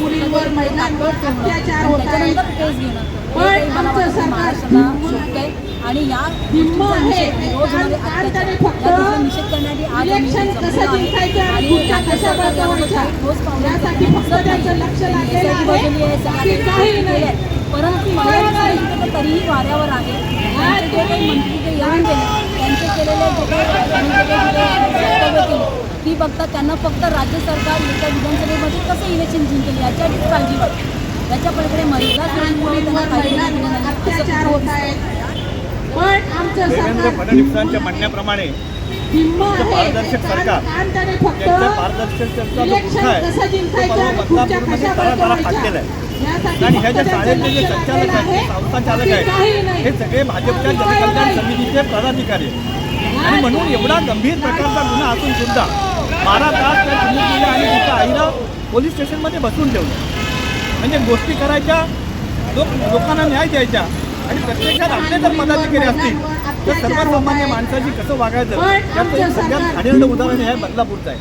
मुलींवर महिलांवर अत्याचार होत आहेत घेणं पण हे आमचं सरकार आणि या गोष्टीचा आहे. त्याने फक्त इलेक्शन कसं आहे. जिंकायचं आणि खुर्च्या कशा यासाठी फक्त त्यांचं. लक्ष लागलेलं आहे. आहे, काही नाही. परंतु तरीही वाऱ्यावर आहे त्यांचे जे काही मंत्री ते येऊन गेले त्यांचे केलेले जे काही ती बघता त्यांना फक्त राज्य सरकार येत्या कसं इलेक्शन जिंकेल याच्याचीच काळजी वाटते त्याच्या पलीकडे महिला पण आमचं देवेंद्र सरकार फडणवीसांच्या म्हणण्याप्रमाणे आहे. पारदर्शक सरकार. आणि फाटलेला आहे. ह्या ज्या जे संचालक आहेत. संस्था चालक आहेत. नाही. हे सगळे भाजपच्या जनकल्याण समितीचे पदाधिकारी आहेत. आणि म्हणून एवढा गंभीर प्रकारचा गुन्हा असून सुद्धा बारा तास त्या पोलीस स्टेशनमध्ये बसून ठेवलं. म्हणजे गोष्टी करायच्या लोक लोकांना न्याय द्यायच्या आणि प्रत्यक्षात आपले जर पदाधिकारी असतील तर सर्वसामान्य माणसाची कसं वागायचं? त्याचं एक सगळ्यात उदाहरण हे बदलापूरचं आहे.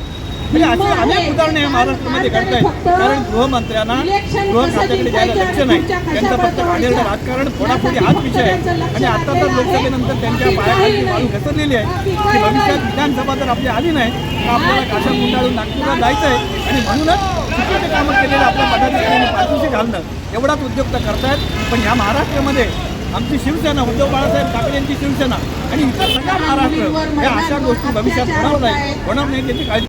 म्हणजे अशी अनेक उदाहरणे महाराष्ट्रामध्ये घडतायत. कारण गृहमंत्र्यांना गृह खात्याकडे द्यायला लक्ष नाही. त्यांचं फक्त घाणेरडं राजकारण फोडाफोडी हाच विषय आहे. आणि आता तर लोकसभेनंतर त्यांच्या पायाखाली वाळू घसरलेली आहे. की भविष्यात विधानसभा जर आपली आली नाही. तर आपल्याला काशा गुंडाळून नागपूरला जायचं आहे आणि म्हणूनच चुकीचे कामं केलेले आपल्या पदाधिकाऱ्यांनी पाठीशी घालणं एवढाच उद्योग तर करतायत. पण ह्या महाराष्ट्रामध्ये आमची शिवसेना उद्धव बाळासाहेब ठाकरे यांची शिवसेना आणि इतर सगळा महाराष्ट्र या अशा गोष्टी भविष्यात होणार नाही. होणार नाही त्याची काळजी